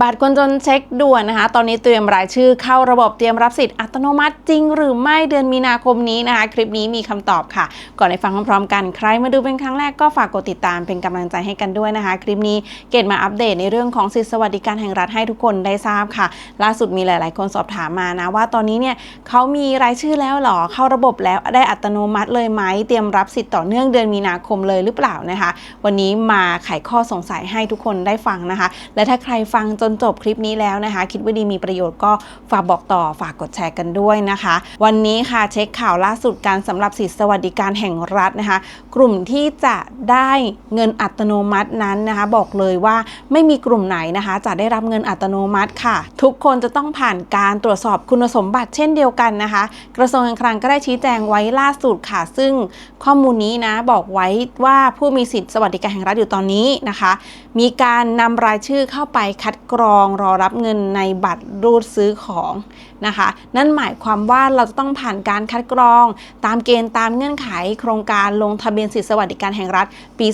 บัตรคนจนเช็คด่วนนะคะ ตอนนี้เตรียมรายชื่อเข้าระบบเตรียมรับสิทธิ์อัตโนมัติจริงหรือไม่เดือนมีนาคมนี้นะคะ คลิปนี้มีคำตอบค่ะ ก่อนไปฟังพร้อมๆกันใครมาดูเป็นครั้งแรกก็ฝากกดติดตามเป็นกำลังใจให้กันด้วยนะคะ คลิปนี้เกดมาอัปเดตในเรื่องของสิทธิสวัสดิการแห่งรัฐให้ทุกคนได้ทราบค่ะ ล่าสุดมีหลาย ๆ คนสอบถามมานะว่าตอนนี้เนี่ยเขามีรายชื่อแล้วหรอเข้าระบบแล้วได้อัตโนมัติเลยไหมเตรียมรับสิทธิ์ต่อเนื่องเดือนมีนาคมเลยหรือเปล่านะคะ วันนี้มาไขข้อสงสัยให้ทุกคนได้ฟังนะคะ และถ้าใครฟังจนจบคลิปนี้แล้วนะคะ คิดว่าดีมีประโยชน์ก็ฝากบอกต่อฝากกดแชร์กันด้วยนะคะ วันนี้ค่ะเช็คข่าวล่าสุดการสำหรับสิทธิสวัสดิการแห่งรัฐนะคะ กลุ่มที่จะได้เงินอัตโนมัตินั้นนะคะ บอกเลยว่าไม่มีกลุ่มไหนนะคะ จะได้รับเงินอัตโนมัติค่ะ ทุกคนจะต้องผ่านการตรวจสอบคุณสมบัติเช่นเดียวกันนะคะ กระทรวงการคลังก็ได้ชี้แจงไว้ล่าสุดค่ะ ซึ่งข้อมูลนี้นะบอกไว้ว่าผู้มีสิทธิสวัสดิการแห่งรัฐอยู่ตอนนี้นะคะ มีการนำรายชื่อเข้าไปคัดกรองรอรับเงินในบัตรรูดซื้อของนะคะ นั่นหมายความว่าเราจะต้องผ่านการคัดกรอง ตามเกณฑ์ตามเงื่อนไข โครงการลงทะเบียนสิทธิสวัสดิการแห่งรัฐ ปี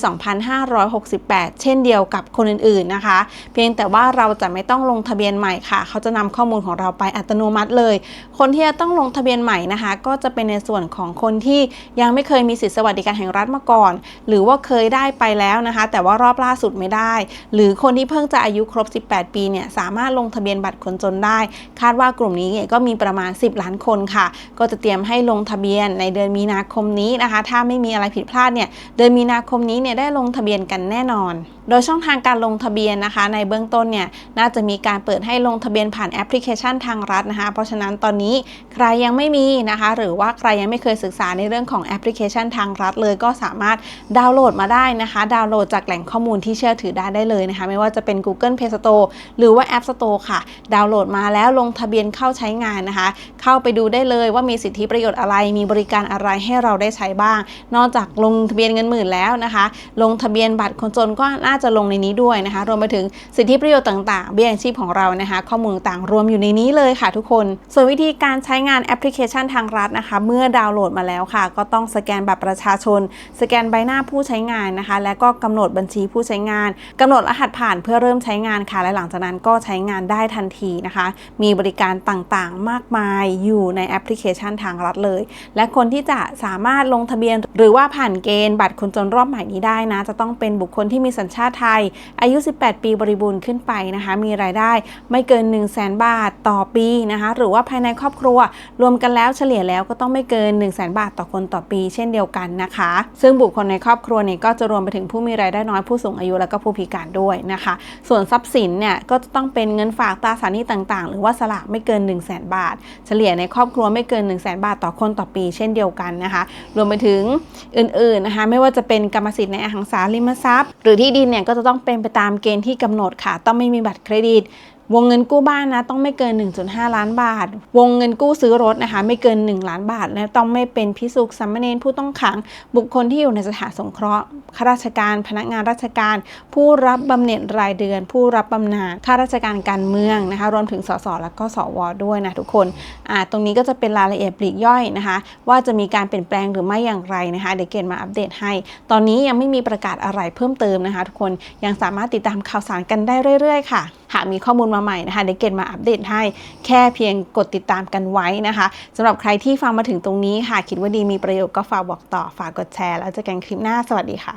2568 เช่นเดียวกับคนอื่นๆนะคะ เพียงแต่ว่าเราจะไม่ต้องลงทะเบียนใหม่ค่ะ เขาจะนำข้อมูลของเราไปอัตโนมัติเลย คนที่จะต้องลงทะเบียนใหม่นะคะ ก็จะเป็นในส่วนของคนที่ยังไม่เคยมีสิทธิสวัสดิการแห่งรัฐมาก่อน หรือว่าเคยได้ไปแล้วนะคะ แต่ว่ารอบล่าสุดไม่ได้ หรือคนที่เพิ่งจะอายุครบ18 ปีเนี่ยสามารถลงทะเบียนบัตรคนจนได้ คาดว่ากลุ่มนี้เนี่ยก็มีประมาณ 10 ล้านคนค่ะ ก็จะเตรียมให้ลงทะเบียนในเดือนมีนาคมนี้นะคะ ถ้าไม่มีอะไรผิดพลาดเนี่ยเดือนมีนาคมนี้เนี่ยได้ลงทะเบียนกันแน่นอน โดยช่องทางการลงทะเบียนนะคะ ในเบื้องต้นเนี่ยน่าจะมีการเปิดให้ลงทะเบียนผ่านแอปพลิเคชันทางรัฐนะคะ เพราะฉะนั้นตอนนี้ใครยังไม่มีนะคะ หรือว่าใครยังไม่เคยศึกษาในเรื่องของแอปพลิเคชันทางรัฐเลยก็สามารถดาวน์โหลดมาได้นะคะ ดาวน์โหลดจากแหล่งข้อมูลที่เชื่อถือได้ได้เลยนะคะ ไม่ว่าจะเป็น Google Play Store หรือว่า App Store ค่ะ ดาวน์โหลดมาแล้วลงทะเบียนเข้าใช้งานนะคะ เข้าไปดูได้เลยว่ามีสิทธิประโยชน์อะไร มีบริการอะไรให้เราได้ใช้บ้าง นอกจากลงทะเบียนเงินหมื่นแล้วนะคะ ลงทะเบียนบัตรคนจนก็น่าจะลงในนี้ด้วยนะคะ รวมไปถึงสิทธิประโยชน์ต่างๆ เบี้ยยังชีพของเรานะคะ ข้อมูลต่างรวมอยู่ในนี้เลยค่ะทุกคน ส่วนวิธีการใช้งานแอปพลิเคชันทางรัฐนะคะ เมื่อดาวน์โหลดมาแล้วค่ะ ก็ต้องสแกนบัตรประชาชน สแกนใบหน้าผู้ใช้งานนะคะ และก็กำหนดบัญชีผู้ใช้งานกำหนดรหัสผ่านเพื่อเริ่มใช้งานค่ะและหลังจากนั้นก็ใช้งานได้ทันทีนะคะ มีบริการต่างๆ มากมายอยู่ในแอปพลิเคชันทางรัฐเลย และคนที่จะสามารถลงทะเบียน หรือว่าผ่านเกณฑ์บัตรคนจนรอบใหม่นี้ได้นะ จะต้องเป็นบุคคลที่มีสัญชาติไทย อายุ 18 ปีบริบูรณ์ขึ้นไปนะคะ มีรายได้ไม่เกิน 1 0 0 0 0แบาทต่อปีนะคะ หรือว่าภายในครอบครัว รวมกันแล้วเฉลี่ยแล้วก็ต้องไม่เกิน 1 0 0 0 0แบาทต่อคนต่อปี เช่นเดียวกันนะคะ ซึ่งบุคคลในครอบครัวเนี่ยก็จะรวมไปถึงผู้มีรายได้น้อยผู้สูงอายุแล้วก็ผู้พิการด้วยนะคะ ส่วนทรัพย์สินเนี่ยก็จะต้องเป็นเงินฝากตราสารหนี้ต่างๆ หรือว่าสลากไม่เกิน 1 0 0 0 0แบาท เฉลี่ยในครอบครัวไม่เกิน 1 0 0 0 0แบาทต่อคนต่อปีเช่นเดียวกันนะคะ รวมไปถึงอื่นๆนะคะไม่ว่าจะเป็นกรรมสิทธิ์ในอสังหาริมทรัพย์ หรือที่ดินเนี่ยก็จะต้องเป็นไปตามเกณฑ์ที่กำหนดค่ะ ต้องไม่มีบัตรเครดิต วงเงินกู้บ้านนะต้องไม่เกิน 1.5 ล้านบาท วงเงินกู้ซื้อรถนะคะ ไม่เกิน 1 ล้านบาท และต้องไม่เป็นพิสุกสัมมเนนผู้ต้องขัง บุคคลที่อยู่ในสถานสงเคราะห์ข้าราชการ พนักงานราชการ ผู้รับบำเหน็จรายเดือน ผู้รับบำนาญข้าราชการการเมืองนะคะ รวมถึงสสแล้วก็สวด้วยนะทุกคนอ่าตรงนี้ก็จะเป็นรายละเอียดปลีกย่อยนะคะ ว่าจะมีการเปลี่ยนแปลงหรือไม่อย่างไรนะคะเดี๋ยวเกณฑ์มาอัปเดตให้ ตอนนี้ยังไม่มีประกาศอะไรเพิ่มเติมนะคะ ทุกคนยังสามารถติดตามข่าวสารกันได้เรื่อย ๆ ค่ะหากมีข้อมูลมาใหม่นะคะเดี๋ยวเกณฑ์มาอัปเดตให้แค่เพียงกดติดตามกันไว้นะคะสำหรับใครที่ฟังมาถึงตรงนี้ค่ะ คิดว่าดีมีประโยชน์ก็ฝากบอกต่อฝากกดแชร์ แล้วเจอกันคลิปหน้าสวัสดีค่ะ